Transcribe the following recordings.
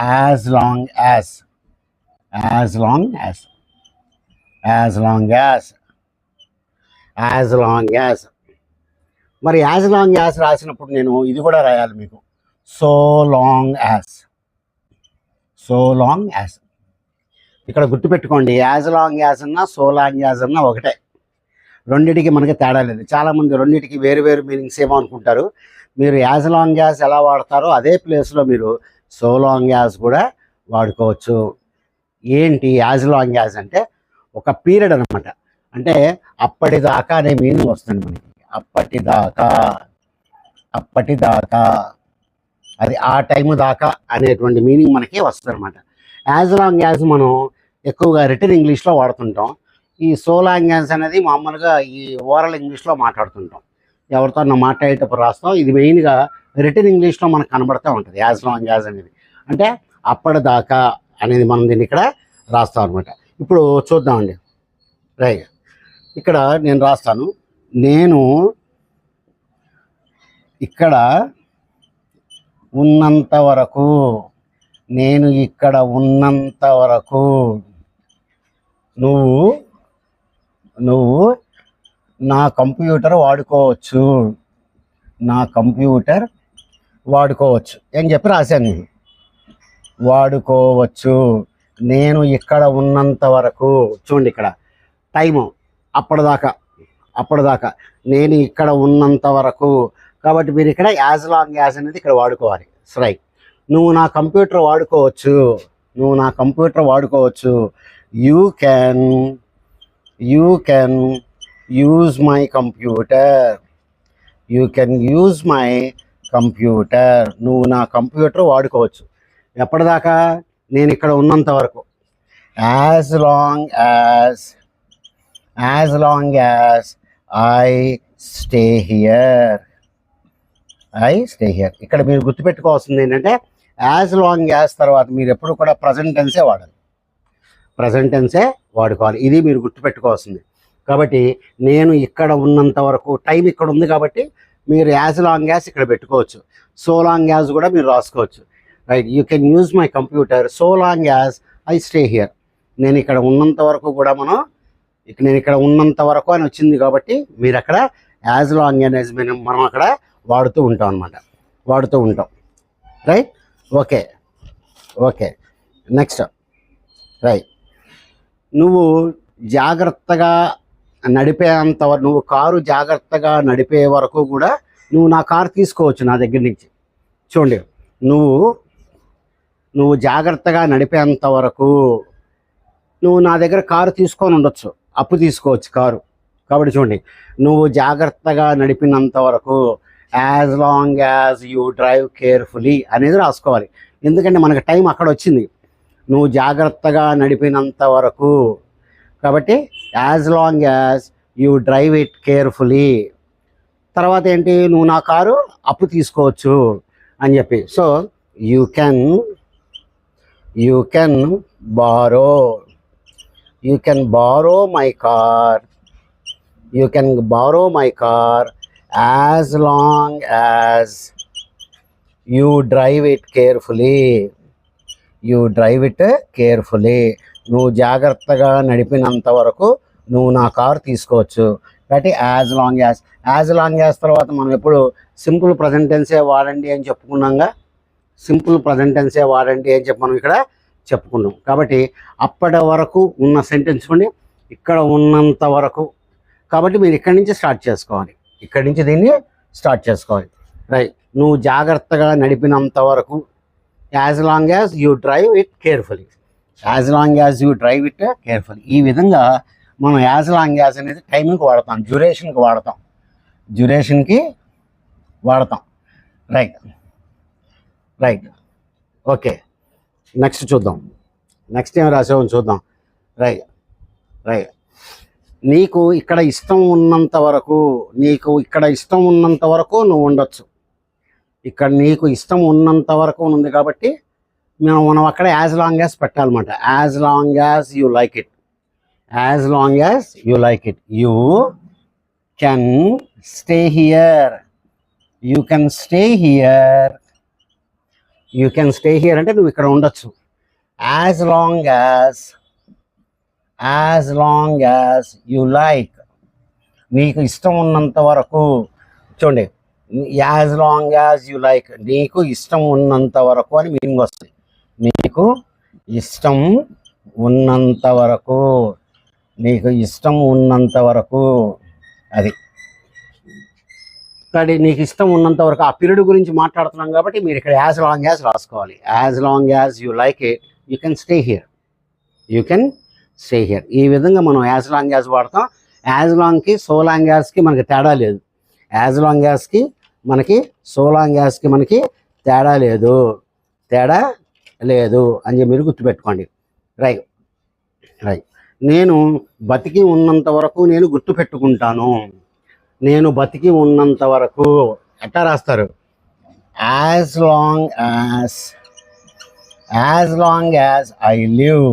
As long as as long as as long as as long as మరి as long as రాసినప్పుడు నేను ఇది కూడా రాయాలి మీకు. So long as so long as ఇక్కడ గుర్తుపెట్టుకోండి. యాజ్ లాంగ్ యాజ్ అన్నా సో లాంగ్ యాజ్ అన్నా ఒకటే. రెండింటికి మనకి తేడా లేదు. చాలామంది రెండింటికి వేరు వేరు మీనింగ్స్ ఏమో అనుకుంటారు. మీరు యాజ్ లాంగ్ యాజ్ ఎలా వాడతారో అదే ప్లేస్లో మీరు సో లాంగ్ యాజ్ కూడా వాడుకోవచ్చు. ఏంటి యాజ్ లాంగ్ యాజ్ అంటే ఒక పీరియడ్ అనమాట అంటే అప్పటిదాకా అనే మీనింగ్ వస్తుంది మనకి. అప్పటిదాకా అప్పటిదాకా అది ఆ టైం దాకా అనేటువంటి మీనింగ్ మనకి వస్తుంది అనమాట యాజ్ లాంగ్ యాజ్ మనం ఎక్కువగా రిటర్న్ ఇంగ్లీష్లో వాడుతుంటాం. ఈ సో లాంగ్ యాజ్ అనేది మామూలుగా ఈ ఓరల్ ఇంగ్లీష్లో మాట్లాడుతుంటాం. ఎవరితో మాట్లాడేటప్పుడు రాస్తాం. ఇది మెయిన్గా రిటర్న్ ఇంగ్లీష్లో మనకు కనబడుతూ ఉంటుంది యాజ్ లాంగ్ యాజ్ అనేది. అంటే అప్పటిదాకా అనేది మనం దీన్ని ఇక్కడ రాస్తాం అనమాట ఇప్పుడు చూద్దామండి. రైట్. ఇక్కడ నేను రాస్తాను. నేను ఇక్కడ ఉన్నంత వరకు నేను ఇక్కడ ఉన్నంత వరకు నువ్వు నువ్వు నా కంప్యూటర్ వాడుకోవచ్చు. నా కంప్యూటర్ వాడుకోవచ్చు. అని చెప్పి రాశాను నేను. వాడుకోవచ్చు. నేను ఇక్కడ ఉన్నంత వరకు చూడండి ఇక్కడ. టైము అప్పటిదాకా అప్పటిదాకా నేను ఇక్కడ ఉన్నంత వరకు కాబట్టి మీరు ఇక్కడ యాజ్ లాంగ్ యాజ్ అనేది ఇక్కడ వాడుకోవాలి. సరే నువ్వు నా కంప్యూటర్ వాడుకోవచ్చు. నువ్వు నా కంప్యూటర్ వాడుకోవచ్చు. You can you can use my computer you can use my computer. నువ్వు నా కంప్యూటర్ వాడుకోవచ్చు. ఎప్పటిదాకా? నేను ఇక్కడ ఉన్నంత వరకు. As long as as long as I stay here I stay here ఇక్కడ మీరు గుర్తుపెట్టుకోవాల్సింది ఏంటంటే యాజ్ లాంగ్ యాజ్ తర్వాత మీరు ఎప్పుడు కూడా ప్రజెంట్ టెన్సే వాడాలి. ప్రజెంట్ టెన్సే వాడుకోవాలి. ఇది మీరు గుర్తుపెట్టుకోవాల్సింది. కాబట్టి నేను ఇక్కడ ఉన్నంత వరకు టైం ఇక్కడ ఉంది కాబట్టి మీరు యాజ్ లాంగ్ యాజ్ ఇక్కడ పెట్టుకోవచ్చు. సో లాంగ్ యాజ్ కూడా మీరు రాసుకోవచ్చు. Right you can use my computer so long as I stay here. నేను ఇక్కడ ఉన్నంత వరకు కూడా మనం ఇక నేను ఇక్కడ ఉన్నంత వరకు అని వచ్చింది కాబట్టి మీరు అక్కడ యాజ్ లాంగ్ యాజ్ మనం మనం అక్కడ వాడుతూ ఉంటాం అనమాట వాడుతూ ఉంటాం. Right okay okay next right. నువ్వు జాగ్రత్తగా నడిపేంత వరకు నువ్వు కారు జాగ్రత్తగా నడిపే వరకు కూడా నువ్వు నా కారు తీసుకోవచ్చు నా దగ్గర నుంచి. చూడండి నువ్వు నువ్వు జాగ్రత్తగా నడిపేంత వరకు నువ్వు నా దగ్గర కారు తీసుకొని ఉండొచ్చు అప్పు తీసుకోవచ్చు కారు. కాబట్టి చూడండి నువ్వు జాగ్రత్తగా నడిపినంత వరకు as long as you drive carefully అనేది రాసుకోవాలి. ఎందుకంటే మనకు టైం అక్కడ వచ్చింది. నువ్వు జాగ్రత్తగా నడిపినంత వరకు కాబట్టి as long as you drive it carefully తర్వాత ఏంటి? నువ్వు నా కారు అప్పు తీసుకోవచ్చు అని చెప్పి. So you can you can borrow you can borrow my car you can borrow my car as long as you drive it carefully you drive it carefully నువ్వు జాగ్రత్తగా నడిపినంత వరకు నువ్వు నా కారు తీసుకోవచ్చు. కాబట్టి as long as as long as తర్వాత మనం ఎప్పుడు సింపుల్ ప్రజెంటెన్సే వాడండి అని చెప్పుకున్నాగా? సింపుల్ ప్రజెంటెన్సే వాడండి అని చెప్పి మనం ఇక్కడ చెప్పుకున్నాం. కాబట్టి అప్పటి వరకు ఉన్న సెంటెన్స్ ఉండి ఇక్కడ ఉన్నంత వరకు. కాబట్టి మీరు ఇక్కడి నుంచి స్టార్ట్ చేసుకోవాలి. ఇక్కడి నుంచి దీన్ని స్టార్ట్ చేసుకోవాలి. రైట్ నువ్వు జాగ్రత్తగా నడిపినంత వరకు. As long as you drive it carefully as long as you drive it careful. ఈ విధంగా మనం యాజ్ లాంగ్ యాజ్ అనేది టైమింగ్కి వాడతాం డ్యూరేషన్కి వాడతాం. డ్యూరేషన్కి వాడతాం. రైట్. రైట్. ఓకే. నెక్స్ట్ చూద్దాం. నెక్స్ట్ ఏం రాసామో చూద్దాం. రైట్. రైట్. నీకు ఇక్కడ ఇష్టం ఉన్నంత వరకు నీకు ఇక్కడ ఇష్టం ఉన్నంత వరకు నువ్వు ఉండొచ్చు. ఇక్కడ నీకు ఇష్టం ఉన్నంత వరకు ఉంది కాబట్టి మనం మనం అక్కడ యాజ్ లాంగ్ యాజ్ పెట్టాలన్నమాట. As long as you like it as long as you like it you can stay here you can stay here you can stay here అంటే నువ్వు ఇక్కడ ఉండొచ్చు. As long as as long as you like నీకు ఇష్టం ఉన్నంత వరకు చూడండి as long as you like నీకు ఇష్టం ఉన్నంత వరకు అని మీనింగ్ వస్తుంది. నీకు ఇష్టం ఉన్నంత వరకు నీకు ఇష్టం ఉన్నంత వరకు అది. కానీ నీకు ఇష్టం ఉన్నంత వరకు ఆ పీరియడ్ గురించి మాట్లాడుతున్నాం కాబట్టి మీరు ఇక్కడ యాజ్ లాంగ్ యాజ్ రాసుకోవాలి. As long as you like it you can stay here you can stay here ఈ విధంగా మనం యాజ్ లాంగ్ యాజ్ వాడతాం. యాజ్ లాంగ్కి సో లాంగ్ యాజ్కి మనకి తేడా లేదు. యాజ్ లాంగ్ యాజ్కి మనకి సో లాంగ్ యాజ్కి మనకి తేడా లేదు. తేడా లేదు అని చెప్పి మీరు గుర్తుపెట్టుకోండి. రైట్ రైట్ నేను బతికి ఉన్నంత వరకు నేను గుర్తుపెట్టుకుంటాను. నేను బతికి ఉన్నంత వరకు ఎట్లా రాస్తారు? As long as as long as I live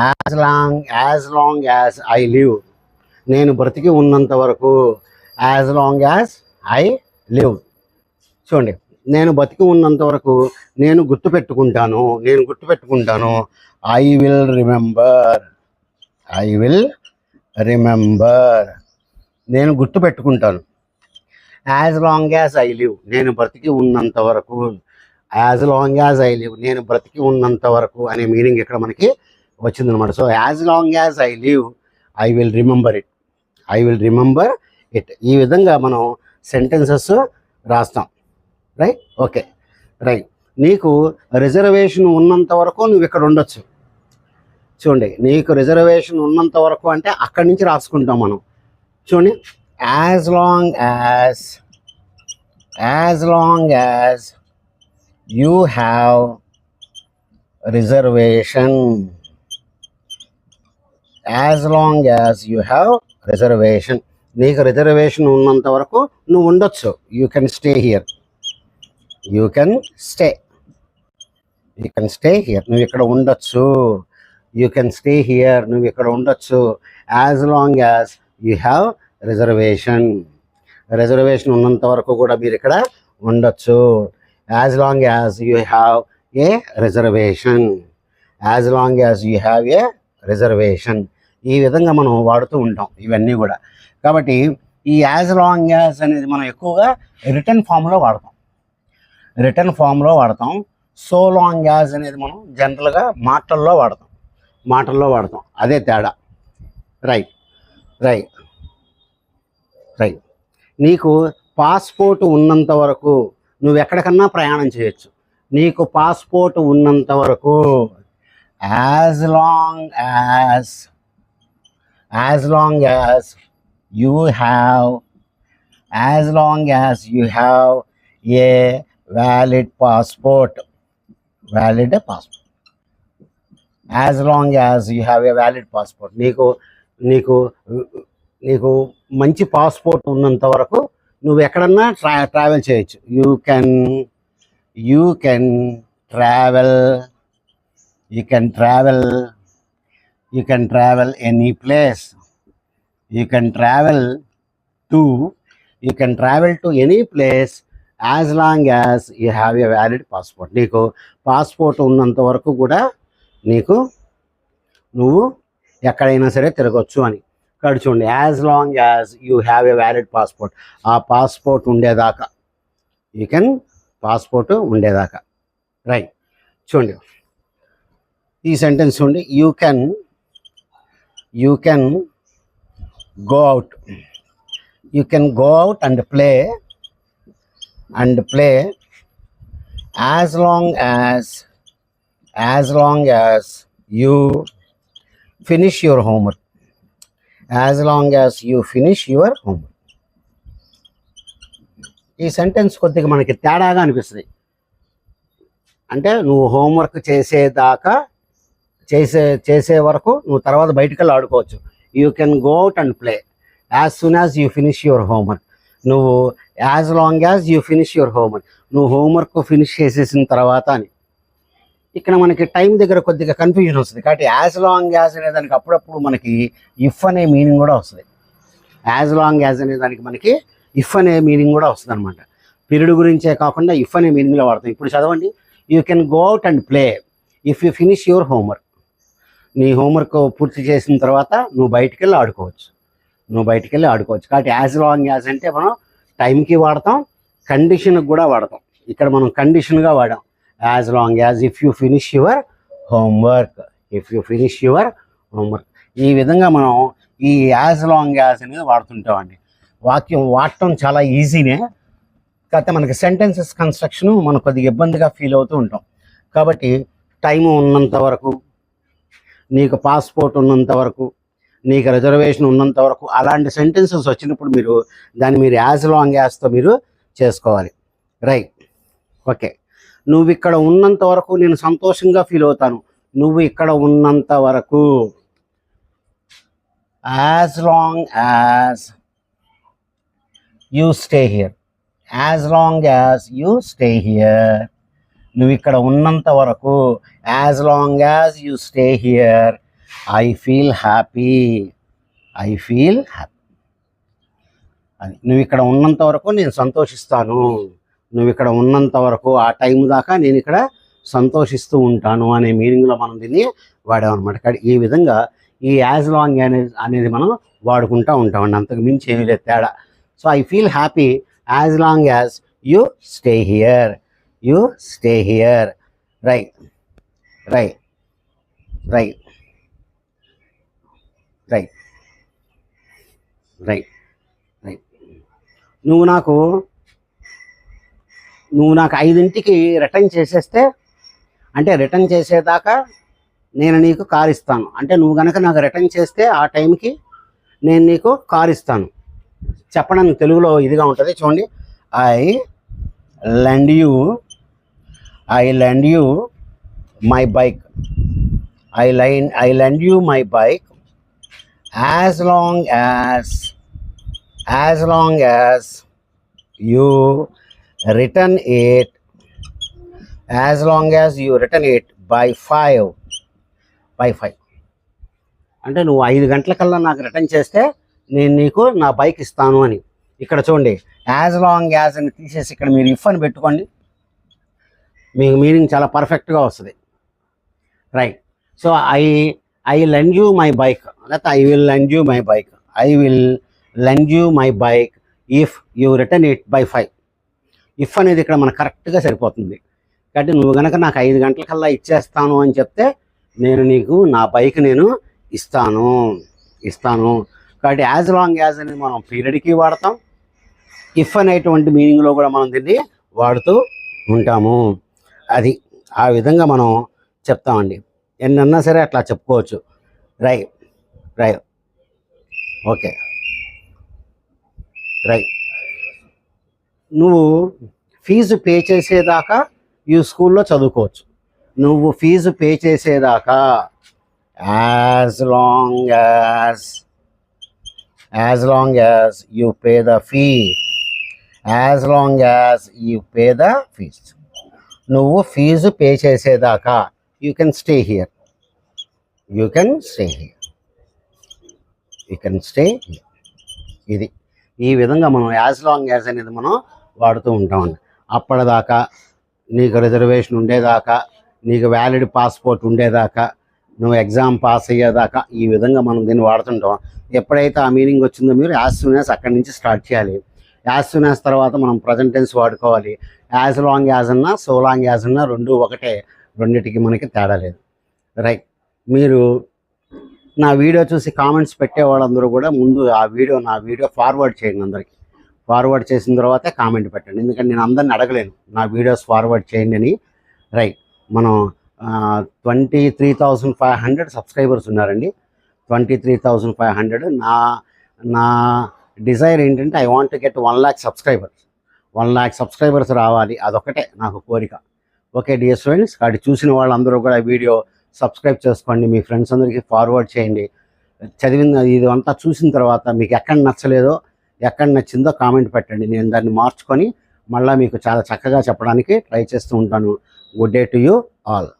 as long as long as I live నేను బ్రతికి ఉన్నంత వరకు as long as I live చూడండి. నేను బతికి ఉన్నంత వరకు నేను గుర్తుపెట్టుకుంటాను నేను గుర్తుపెట్టుకుంటాను I will remember I will remember నేను గుర్తుపెట్టుకుంటాను as long as I live నేను బ్రతికి ఉన్నంత వరకు as long as I live నేను బ్రతికి ఉన్నంత వరకు అనే మీనింగ్ ఇక్కడ మనకి వచ్చిందనమాట so as long as I live I will remember it I will remember it ఈ విధంగా మనం సెంటెన్సెస్ రాస్తాం. రైట్ ఓకే రైట్ నీకు రిజర్వేషన్ ఉన్నంత వరకు నువ్వు ఇక్కడ ఉండొచ్చు. చూడండి నీకు రిజర్వేషన్ ఉన్నంత వరకు అంటే అక్కడి నుంచి రాసుకుంటాం మనం. చూడండి as long as as long as you have reservation as long as you have reservation నీకు రిజర్వేషన్ ఉన్నంత వరకు నువ్వు ఉండొచ్చు. You can stay here you can stay you can stay here నువ్వు ఇక్కడ ఉండొచ్చు. యూ కెన్ స్టే హియర్ నువ్వు ఇక్కడ ఉండొచ్చు. As long as you have reservation reservation ఉన్నంత వరకు కూడా మీరు ఇక్కడ ఉండొచ్చు. As long as you have a reservation as long as you have a reservation ఈ విధంగా మనం వాడుతూ ఉంటాం ఇవన్నీ కూడా. కాబట్టి ఈ యాజ్ లాంగ్ యాజ్ అనేది మనం ఎక్కువగా రిటర్న్ ఫామ్లో వాడతాం. రిటర్న్ ఫామ్లో వాడతాం. సో లాంగ్ యాజ్ అనేది మనం జనరల్గా మాటల్లో వాడతాం. మాటల్లో వాడతాం. అదే తేడా. రైట్. రైట్. రైట్. నీకు పాస్పోర్ట్ ఉన్నంత వరకు నువ్వు ఎక్కడికన్నా ప్రయాణం చేయొచ్చు. నీకు పాస్పోర్ట్ ఉన్నంత వరకు as long as as long as you have as long as you have a valid passport valid passport as long as you have a valid passport నీకు నీకు నీకు మంచి పాస్పోర్ట్ ఉన్నంత వరకు నువ్వు ఎక్కడన్నా ట్రా ట్రావెల్ చేయొచ్చు. You can you can travel you can travel you can travel any place you can travel to you can travel to any place as long as you have a valid passport నీకు passport ఉన్నంత వరకు కూడా నీకు నువ్వు ఎక్కడైనా సరే తిరగచ్చు అని. ఇక్కడ చూడండి as long as you have a valid passport ఆ పాస్పోర్ట్ ఉండేదాకా. యూ కెన్ పాస్పోర్ట్ ఉండేదాకా. రైట్ చూడండి. ఈ సెంటెన్స్ చూడండి you can you can go out you can go out and play and play as long as as long as you finish your homework as long as you finish your homework ఈ sentence కొద్దిగా మనకి తేడాగా అనిపిస్తుంది. అంటే నువ్వు homework చేసేదాకా చేసే చేసే వరకు నువ్వు తర్వాత బయటికి వెళ్ళి ఆడుకోవచ్చు. You can go out and play as soon as you finish your homework నువ్వు as long as you finish your homework నువ్వు హోంవర్క్ ఫినిష్ చేసేసిన తర్వాత అని. ఇక్కడ మనకి టైం దగ్గర కొద్దిగా కన్ఫ్యూజన్ వస్తుంది. కాబట్టి యాజ్ లాంగ్ యాజ్ అనే దానికి అప్పుడప్పుడు మనకి ఇఫ్ అనే మీనింగ్ కూడా వస్తుంది. యాజ్ లాంగ్ యాజ్ అనే దానికి మనకి ఇఫ్ అనే మీనింగ్ కూడా వస్తుంది అనమాట పీరియడ్ గురించే కాకుండా ఇఫ్ అనే మీనింగ్లో వాడతాం. ఇప్పుడు చదవండి. You can go out and play if you finish your homework నీ హోంవర్క్ పూర్తి చేసిన తర్వాత నువ్వు బయటికి వెళ్ళి ఆడుకోవచ్చు. నువ్వు బయటికి వెళ్ళి ఆడుకోవచ్చు. కాబట్టి యాజ్ లాంగ్ యాజ్ అంటే మనం టైంకి వాడతాం కండిషన్కి కూడా వాడతాం. ఇక్కడ మనం కండిషన్గా వాడాం. As long as if you finish your homework if you finish your homework ఈ విధంగా మనం ఈ యాజ్ లాంగ్ యాజ్ అనేది వాడుతుంటామండి. వాక్యం వాడటం చాలా ఈజీనే కాకపోతే మనకి సెంటెన్సెస్ కన్స్ట్రక్షన్ మనం కొద్దిగా ఇబ్బందిగా ఫీల్ అవుతూ ఉంటాం. కాబట్టి టైం ఉన్నంత వరకు నీకు పాస్పోర్ట్ ఉన్నంత వరకు నీకు రిజర్వేషన్ ఉన్నంత వరకు అలాంటి సెంటెన్సెస్ వచ్చినప్పుడు మీరు దాన్ని మీరు యాజ్ లాంగ్ యాజ్తో మీరు చేసుకోవాలి. రైట్ ఓకే నువ్వు ఇక్కడ ఉన్నంత వరకు నేను సంతోషంగా ఫీల్ అవుతాను. నువ్వు ఇక్కడ ఉన్నంత వరకు as long as you stay here as long as you stay here నువ్వు ఇక్కడ ఉన్నంత వరకు as long as you stay here I feel happy I feel happy అది నువ్వు ఇక్కడ ఉన్నంత వరకు నేను సంతోషిస్తాను. నువ్వు ఇక్కడ ఉన్నంత వరకు ఆ టైం దాకా నేను ఇక్కడ సంతోషిస్తూ ఉంటాను అనే మీనింగ్లో మనం దీన్ని వాడామన్నమాట. కానీ ఈ విధంగా ఈ యాజ్ లాంగ్ అనేది అనేది మనం వాడుకుంటూ ఉంటామండి అంతకు మించి ఏమీ లేదు తేడా. So I feel happy as long as you stay here you stay here right right right right right right నువ్వు నాకు నువ్వు నాకు ఐదింటికి రిటర్న్ చేసేస్తే అంటే రిటర్న్ చేసేదాకా నేను నీకు కార్ ఇస్తాను. అంటే నువ్వు కనుక నాకు రిటర్న్ చేస్తే ఆ టైంకి నేను నీకు కార్ ఇస్తాను. చెప్పడానికి తెలుగులో ఇదిగా ఉంటుంది చూడండి. I lend you I lend you my bike I line I lend you my bike as long as as long as you return it as long as you return it by five by five అంటే నువ్వు ఐదు గంటలకల్లా నాకు return చేస్తే నేను నీకు నా bike ఇస్తాను అని. ఇక్కడ చూడండి యాజ్ లాంగ్ యాజ్ అని తీసేసి ఇక్కడ మీరు ఇఫ్ అని పెట్టుకోండి. మీకు మీనింగ్ చాలా పర్ఫెక్ట్గా వస్తుంది. Right so I I lend you my bike లేకపోతే I will lend you my bike I will lend you my bike if you return it by five if అనేది ఇక్కడ మనకు కరెక్ట్గా సరిపోతుంది. కాబట్టి నువ్వు కనుక నాకు ఐదు గంటలకల్లా ఇచ్చేస్తాను అని చెప్తే నేను నీకు నా బైక్ నేను ఇస్తాను. ఇస్తాను. కాబట్టి యాజ్ లాంగ్ యాజ్ అనేది మనం పీరియడ్కి వాడతాం. ఇఫ్ అనేటువంటి మీనింగ్లో కూడా మనం దీన్ని వాడుతూ ఉంటాము. అది ఆ విధంగా మనం చెప్తామండి. ఎన్నన్నా సరే అట్లా చెప్పుకోవచ్చు. Right right. ఓకే. రై. నువ్వు ఫీజు పే చేసేదాకా ఈ స్కూల్లో చదువుకోవచ్చు. నువ్వు ఫీజు పే చేసేదాకా. As long as as long as you pay the fee as long as you pay the fees నువ్వు ఫీజు పే చేసేదాకా. You can stay here you can stay here you can stay here ఇది ఈ విధంగా మనం as long as అనేది మనం వాడుతూ ఉంటామండి అప్పటిదాకా నీకు రిజర్వేషన్ ఉండేదాకా నీకు వ్యాలిడ్ పాస్పోర్ట్ ఉండేదాకా నువ్వు ఎగ్జామ్ పాస్ అయ్యేదాకా ఈ విధంగా మనం దీన్ని వాడుతుంటాం. ఎప్పుడైతే ఆ మీనింగ్ వచ్చిందో మీరు యాజ్ సూన్ యాజ్ అక్కడి నుంచి స్టార్ట్ చేయాలి. యాజ్ సూన్ యాజ్ తర్వాత మనం ప్రజెంట్ టెన్స్ వాడుకోవాలి. యాజ్ లాంగ్ యాజ్ అన్నా సో లాంగ్ యాజ్ అన్నా రెండు ఒకటే. రెండిటికి మనకి తేడా లేదు. రైట్ మీరు నా వీడియో చూసి కామెంట్స్ పెట్టే వాళ్ళందరూ కూడా ముందు ఆ వీడియో నా వీడియో ఫార్వర్డ్ చేయండి అందరికీ. ఫార్వర్డ్ చేసిన తర్వాతే కామెంట్ పెట్టండి. ఎందుకంటే నేను అందరిని అడగలేను. నా వీడియోస్ ఫార్వర్డ్ చేయండి అని. రైట్ మనం twenty three thousand five hundred subscribers ఉన్నారండి. Twenty three thousand five hundred నా నా డిజైర్ ఏంటంటే I want get one lakh subscribers one lakh subscribers రావాలి. అదొకటే నాకు కోరిక. ఓకే డియర్ స్టూడెంట్స్ అటు చూసిన వాళ్ళందరూ కూడా వీడియో సబ్స్క్రైబ్ చేసుకోండి మీ ఫ్రెండ్స్ అందరికీ ఫార్వర్డ్ చేయండి. చదివిన ఇది అంతా చూసిన తర్వాత మీకు ఎక్కడ నచ్చలేదో ఎక్కడ నచ్చిందో కామెంట్ పెట్టండి. నేను దాన్ని మార్చుకొని మళ్ళీ మీకు చాలా చక్కగా చెప్పడానికి ట్రై చేస్తూ ఉంటాను. Good day to you all